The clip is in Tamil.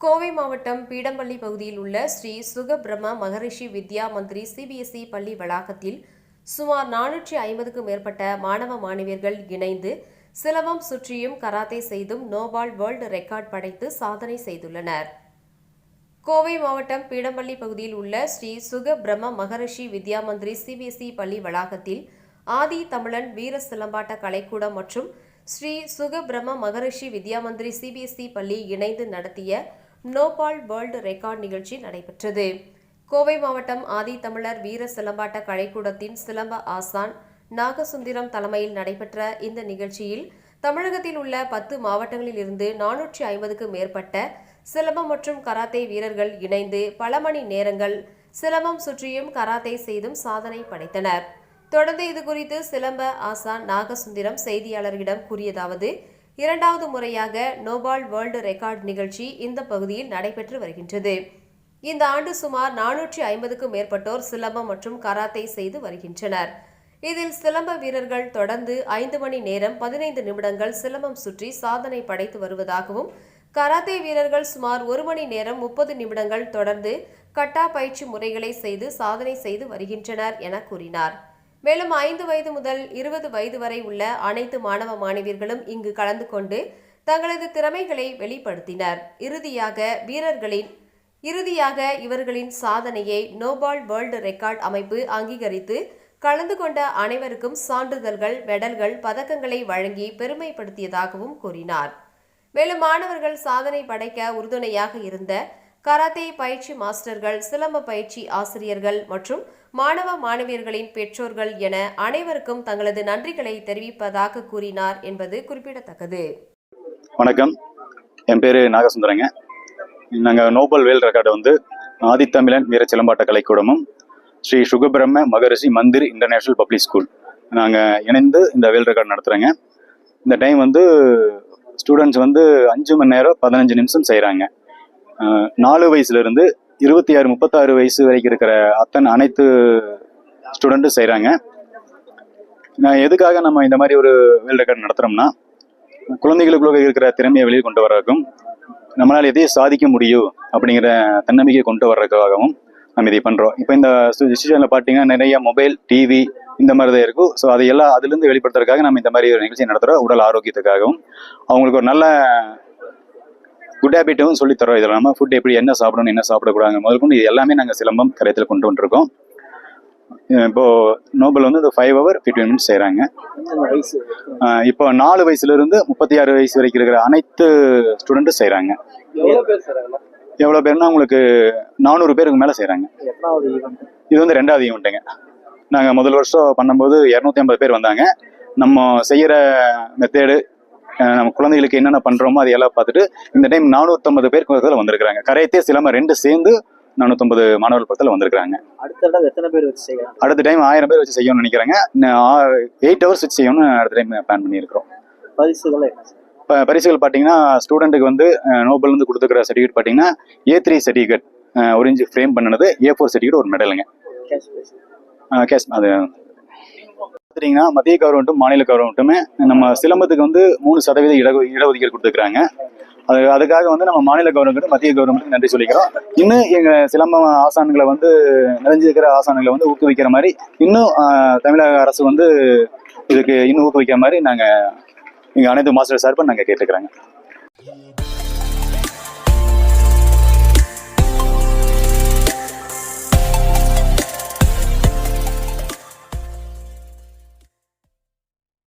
கோவை மாவட்டம் பீடம்பள்ளி பகுதியில் உள்ள ஸ்ரீ சுகபிரம மகரிஷி வித்யா மந்திரி சிபிஎஸ்இ பள்ளி வளாகத்தில் சுமார் நானூற்றி ஐம்பதுக்கும் மேற்பட்ட மாணவ மாணவியர்கள் இணைந்து சிலவம் சுற்றியும் கராத்தே செய்தும் நோபால் வேர்ல்டு ரெக்கார்ட் படைத்து சாதனை செய்துள்ளனர். கோவை மாவட்டம் பீடம்பள்ளி பகுதியில் உள்ள ஸ்ரீ சுகபிரம மகரிஷி வித்யா மந்திரி சிபிஎஸ்இ பள்ளி வளாகத்தில் ஆதி தமிழன் வீர சிலம்பாட்ட கலைக்கூடம் மற்றும் ஸ்ரீ சுகபிரம மகரிஷி வித்யா மந்திரி சிபிஎஸ்இ பள்ளி இணைந்து நடத்திய நோபால் வேர்ல்டு ரெக்கார்ட் நிகழ்ச்சி நடைபெற்றது. கோவை மாவட்டம் ஆதி தமிழர் வீர சிலம்பாட்ட கலைக்கூடத்தின் சிலம்ப ஆசான் நாகசுந்தரம் தலைமையில் நடைபெற்ற இந்த நிகழ்ச்சியில் தமிழகத்தில் உள்ள பத்து மாவட்டங்களில் இருந்து நானூற்றி ஐம்பதுக்கு மேற்பட்ட சிலம்பம் மற்றும் கராத்தே வீரர்கள் இணைந்து பல மணி நேரங்கள் சிலம்பம் சுற்றியும் கராத்தே செய்தும் சாதனை படைத்தனர். தொடர்ந்து இது குறித்து சிலம்ப ஆசான் நாகசுந்தரம் செய்தியாளர்களிடம் கூறியதாவது இரண்டாவது முறையாக நோபால் வேர்ல்டு ரெக்கார்ட் நிகழ்ச்சி இந்த பகுதியில் நடைபெற்று வருகின்றது. இந்த ஆண்டு சுமார் நானூற்றி ஐம்பதுக்கும் மேற்பட்டோர் சிலம்பம் மற்றும் கராத்தே செய்து வருகின்றனர். இதில் சிலம்ப வீரர்கள் தொடர்ந்து ஐந்து மணி நேரம் பதினைந்து நிமிடங்கள் சிலம்பம் சுற்றி சாதனை படைத்து வருவதாகவும் கராத்தே வீரர்கள் சுமார் ஒரு மணி நேரம் முப்பது நிமிடங்கள் தொடர்ந்து கட்டா பயிற்சி முறைகளை செய்து சாதனை செய்து வருகின்றனர் என கூறினார். மேலும் ஐந்து வயது முதல் இருபது வயது வரை உள்ள அனைத்து மாணவ மாணவியர்களும் இங்கு கலந்து கொண்டு தங்களது திறமைகளை வெளிப்படுத்தினர். இறுதியாக வீரர்களின் இறுதியாக இவர்களின் சாதனையை நோபால் வேர்ல்டு ரெக்கார்ட் அமைப்பு அங்கீகரித்து கலந்து கொண்ட அனைவருக்கும் சான்றிதழ்கள் மெடல்கள் பதக்கங்களை வழங்கி பெருமைப்படுத்தியதாகவும் கூறினார். மேலும் மாணவர்கள் சாதனை படைக்க உறுதுணையாக இருந்த கராத்தே பயிற்சி மாஸ்டர்கள் சிலம்ப பயிற்சி ஆசிரியர்கள் மற்றும் மாணவ மாணவியர்களின் பெற்றோர்கள் என அனைவருக்கும் தங்களது நன்றிகளை தெரிவிப்பதாக கூறினார் என்பது குறிப்பிடத்தக்கது. வணக்கம். என் பேர் நாகசுந்தரங்க. நாங்கள் நோபல் வேல் ரெக்கார்டு வந்து ஆதித்தமிழன் வீர சிலம்பாட்ட கலைக்கூடமும் Sri Sukabrahma Maharishi Mandir international public school நாங்கள் இணைந்து இந்த வேல் ரெக்கார்டு நடத்துகிறோங்க இந்த டைம் வந்து ஸ்டூடெண்ட்ஸ் வந்து அஞ்சு மணி நேரம் பதினஞ்சு நிமிஷம் செய்கிறாங்க நாலு வயசுலேருந்து இருபத்தி ஆறு முப்பத்தாறு வயசு வரைக்கும் இருக்கிற அத்தனை அனைத்து ஸ்டூடெண்ட்டும் செய்கிறாங்க நான் எதுக்காக நம்ம இந்த மாதிரி ஒரு வேல் ரெக்கார்டு நடத்துகிறோம்னா குழந்தைகளுக்குள்ள இருக்கிற திறமையை வெளியே கொண்டு வர்றதுக்கும் நம்மளால் எதையும் சாதிக்க முடியும் அப்படிங்கிற தன்னம்பிக்கையை கொண்டு வர்றதுக்காகவும் நம்ம இதை பண்ணுறோம் இப்போ இந்த சுச்சுவேஷனில் பார்த்தீங்கன்னா நிறைய மொபைல் டிவி இந்த மாதிரி தான் இருக்கும். ஸோ அதை எல்லாம் அதுலேருந்து வெளிப்படுத்துறதுக்காக நம்ம இந்த மாதிரி ஒரு நிகழ்ச்சி நடத்துகிறோம் உடல் ஆரோக்கியத்துக்காகவும். அவங்களுக்கு ஒரு நல்ல குட் ஹேபிட்டும் சொல்லி தரோம் இதில் நம்ம ஃபுட் எப்படி என்ன சாப்பிடணும் என்ன சாப்பிடக்கூடாது முதல் கொண்டு இது எல்லாமே நாங்கள் சிலம்பம் கரையத்தில் கொண்டு வந்துருக்கோம். இப்போ நோபல் வந்து இந்த ஃபைவ் ஹவர் ஃபிஃப்டின் மினிட்ஸ் செய்கிறாங்க இப்போ நாலு வயசுல இருந்து முப்பத்தி ஆறு வயசு வரைக்கும் இருக்கிற அனைத்து ஸ்டூடெண்ட்டும் செய்கிறாங்க எவ்வளோ பேர்னா உங்களுக்கு நானூறு பேருக்கு மேலே செய்கிறாங்க இது வந்து ரெண்டாவது ஈவெண்ட்டுங்க நாங்கள் முதல் வருஷம் பண்ணும்போது இரநூத்தி ஐம்பது பேர் வந்தாங்க. நம்ம செய்கிற மெத்தேடு நம்ம குழந்தைகளுக்கு என்னென்ன பண்ணுறோமோ அதை எல்லாம் பார்த்துட்டு இந்த டைம் நானூற்றம்பது பேருக்கு பக்கத்தில் வந்திருக்கிறாங்க. கரையத்தே சிலம்ப ரெண்டு சேர்ந்து நானூற்றம்பது மாணவர்கள் பக்கத்தில் வந்திருக்கிறாங்க. அடுத்த எத்தனை பேர் வச்சு செய்யலாம் அடுத்த டைம் ஆயிரம் பேர் வச்சு செய்யணும்னு நினைக்கிறாங்க. எயிட் ஹவர்ஸ் வச்சு செய்யணும்னு அடுத்த டைம் பிளான் பண்ணியிருக்கிறோம். பரிசுகள் இப்போ பரிசுகள் பார்த்தீங்கன்னா ஸ்டூடெண்ட்டுக்கு வந்து நோபல் வந்து கொடுத்துக்கிற சர்டிஃபிகேட் பார்த்தீங்கன்னா ஏ த்ரீ சர்டிஃபிகேட் ஒரு இன்ச்சு ஃப்ரேம் பண்ணது ஏ ஃபோர் சர்டிஃபிகேட் ஒரு மெடலுங்க கேஷ் அது பார்த்துட்டிங்கன்னா மத்திய கவர்மெண்ட்டும் மாநில கவர்மெண்ட்டுமே நம்ம சிலம்பத்துக்கு வந்து மூணு சதவீத இட இடஒதுக்கீடு கொடுத்துருக்காங்க அது அதுக்காக வந்து நம்ம மாநில கவர்மெண்ட் மத்திய கவர்மெண்ட்டுக்கு நன்றி சொல்லிக்கிறோம். இன்னும் எங்கள் சிலம்பம் ஆசான்களை வந்து நிறைஞ்சிருக்கிற ஆசான்களை வந்து ஊக்குவிக்கிற மாதிரி இன்னும் தமிழக அரசு வந்து இதுக்கு இன்னும் ஊக்குவிக்கிற மாதிரி நாங்கள் எங்கள் அனைத்து மாஸ்டர் சார்பை நாங்கள் கேட்டுக்கிறோங்க.